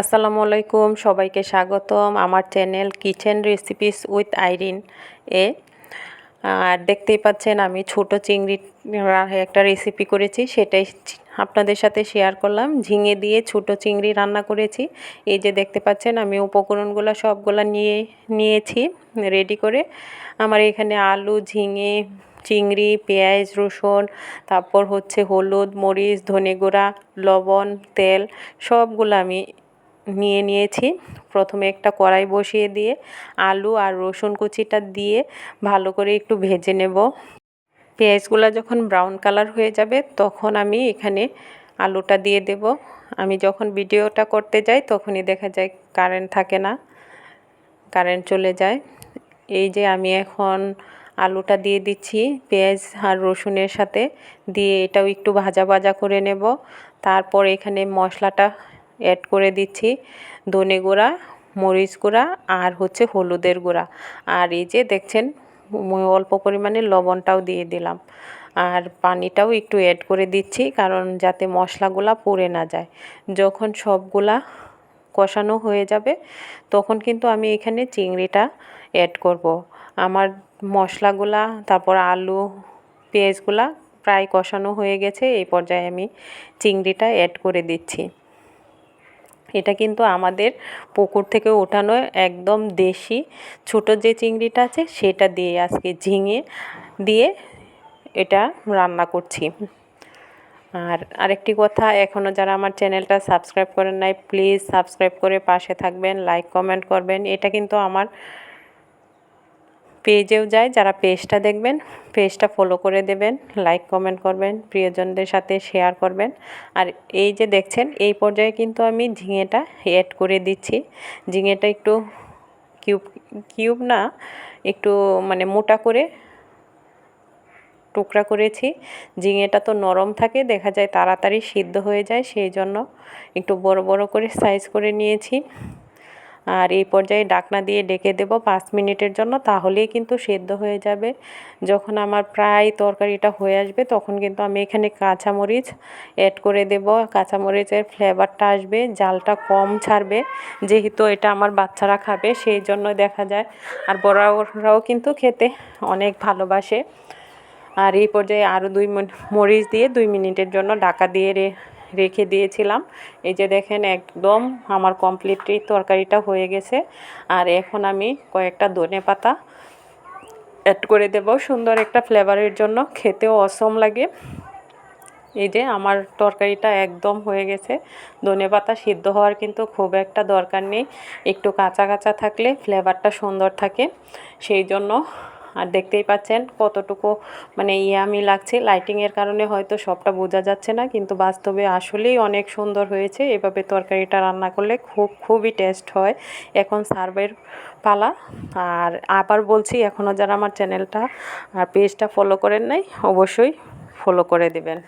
আসসালামু আলাইকুম, সবাইকে স্বাগতম আমার channel kitchen recipes with Irin এ। আর দেখতেই পাচ্ছেন আমি ছোট চিংড়ি একটা রেসিপি করেছি, সেটাই আপনাদের সাথে শেয়ার করলাম। ঝিঙে দিয়ে ছোট চিংড়ি রান্না করেছি। এই যে দেখতে পাচ্ছেন আমি উপকরণগুলো সবগুলো নিয়ে, নিয়েছি রেডি করে। আমার এখানে আলু, ঝিঙে, চিংড়ি, পেঁয়াজ, রসুন, তারপর হচ্ছে হলুদ, মরিচ ধনে গুঁড়া লবণ, তেল সবগুলো আমি নিয়ে নিয়েছি। প্রথমে একটা কড়াই বসিয়ে দিয়ে আলু আর রসুন কুচিটা দিয়ে ভালো করে একটু ভেজে নেব। পেঁয়াজগুলো যখন ব্রাউন কালার হয়ে যাবে তখন আমি এখানে আলুটা দিয়ে দেব। আমি যখন ভিডিওটা করতে যাই তখনই দেখা যায় কারেন্ট থাকে না কারেন্ট চলে যায়। এই যে আমি এখন আলুটা দিয়ে দিচ্ছি, পেঁয়াজ আর রসুনের সাথে দিয়ে এটাও একটু ভাজা ভাজা করে নেব। তারপর এখানে মশলাটা অ্যাড করে দিচ্ছি। ধনে গুঁড়া, মরিচ গুঁড়া আর হচ্ছে হলুদের গুঁড়া। আর এই যে দেখছেন অল্প পরিমাণে লবণটাও দিয়ে দিলাম। আর পানিটাও একটু অ্যাড করে দিচ্ছি কারণ যাতে মশলাগুলা পুড়ে না যায়। যখন সবগুলা কষানো হয়ে যাবে, তখন কিন্তু আমি এখানে চিংড়িটা অ্যাড করব। আমার মশলাগুলা, তারপর আলু, পেঁয়াজগুলা প্রায় কষানো হয়ে গেছে, এই পর্যায়ে আমি চিংড়িটা অ্যাড করে দিচ্ছি। এটা কিন্তু আমাদের পুকুর থেকে ওঠানো একদম দেশি। ছোট যে চিংড়িটা আছে, সেটা দিয়ে আজকে ঝিঙে দিয়ে এটা রান্না করছি। আর আরেকটি কথা এখনও যারা আমার চ্যানেলটা সাবস্ক্রাইব করেন নাই, প্লিজ সাবস্ক্রাইব করে পাশে থাকবেন, লাইক কমেন্ট করবেন। এটা কিন্তু আমার পেজেও যায়, যারা পেজটা দেখবেন, পেজটা ফলো করে দেবেন লাইক কমেন্ট করবেন, প্রিয়জনদের সাথে শেয়ার করবেন। আর এই যে দেখছেন, এই পর্যায়ে কিন্তু আমি ঝিঙেটা অ্যাড করে দিচ্ছি। ঝিঙেটা একটু কিউব কিউব না, একটু মানে মোটা করে টুকরা করেছি। ঝিঙেটা তো নরম থাকে, দেখা যায় তাড়াতাড়ি সিদ্ধ হয়ে যায়, সেই জন্য একটু বড় বড় করে সাইজ করে নিয়েছি। আর এই পর্যায়ে ডাকনা দিয়ে ডেকে দেব পাঁচ মিনিটের জন্য, তাহলেই কিন্তু সেদ্ধ হয়ে যাবে। যখন আমার প্রায় তরকারিটা হয়ে আসবে, তখন কিন্তু আমি এখানে কাঁচামরিচ অ্যাড করে দেব। কাঁচামরিচের ফ্লেভারটা আসবে, জালটা কম ছাড়বে, যেহেতু এটা আমার বাচ্চারা খাবে, সেই জন্য দেখা যায়। আর বড়রাও কিন্তু খেতে অনেক ভালোবাসে। আর এই পর্যায়ে আরও দুই মরিচ দিয়ে দুই মিনিটের জন্য ডাকা দিয়ে রেখে দিয়েছিলাম। এই যে দেখেন একদম আমার কমপ্লিটলি তরকারিটা হয়ে গেছে। আর এখন আমি কয়েকটা ধনে পাতা অ্যাড করে দেব সুন্দর একটা ফ্লেভারের জন্য। খেতেও অসম লাগে। এই যে আমার তরকারিটা একদম হয়ে গেছে। ধনে পাতা সিদ্ধ হওয়ার কিন্তু খুব একটা দরকার নেই। একটু কাঁচা কাঁচা থাকলে ফ্লেভারটা সুন্দর থাকে। সেই জন্য আর দেখতেই পাচ্ছেন কতটুকু মানে ইয়ামি লাগছে। লাইটিংয়ের কারণে হয়তো সবটা বোঝা যাচ্ছে না, কিন্তু বাস্তবে আসলেই অনেক সুন্দর হয়েছে। এভাবে তরকারিটা রান্না করলে খুব, খুবই টেস্ট হয়। এখন সার্ভের পালা। আর আবার বলছি, এখনও যারা আমার চ্যানেলটা আর পেজটা ফলো করেন নাই, অবশ্যই ফলো করে দেবেন।